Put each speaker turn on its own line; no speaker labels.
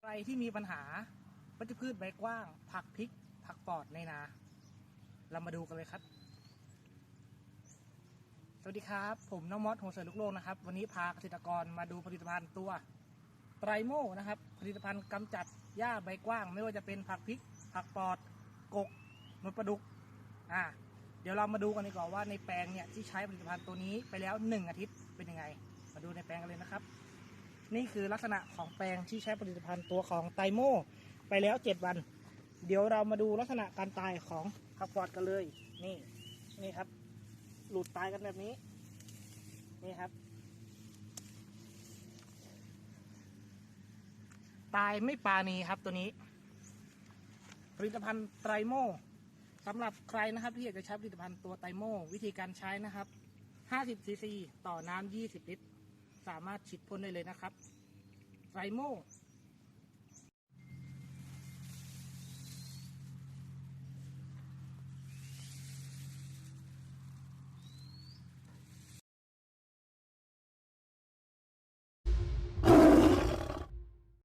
ใครที่มีปัญหาวัชพืชใบกว้าง ผักพริก ผักปอดในนา เรามาดูกันเลยครับ สวัสดีครับ ผมน้องมอสหัวเสือลูกโลกนะครับ วันนี้พาเกษตรกรมาดูผลิตภัณฑ์ตัวไตรโมนะครับ ผลิตภัณฑ์กำจัดหญ้าใบกว้าง ไม่ว่าจะเป็นผักพริก ผักปอด กกมดปลาดุก อ่าเดี๋ยวเรามาดูกันดีกว่าว่าในแปลงเนี่ยที่ใช้ผลิตภัณฑ์ตัวนี้ไปแล้วหนึ่งอาทิตย์เป็นยังไง มาดูในแปลงกันเลยนะครับ นี่คือลักษณะของแปลงที่ใช้ผลิตภัณฑ์ตัวของไตรโมไปแล้วเจ็ดวัน เดี๋ยวเรามาดูลักษณะการตายของผักปอดกันเลย นี่นี่ครับ หลุดตายกันแบบนี้ นี่ครับ ตายไม่ปาณีครับตัวนี้ ผลิตภัณฑ์ไตรโม สำหรับใครนะครับที่อยากจะใช้ผลิตภัณฑ์ตัวไตรโมวิธีการใช้นะครับ 50ซีซีต่อน้ำ20 ลิตร สามารถฉีดพ่นได้เลยนะครับไตรโม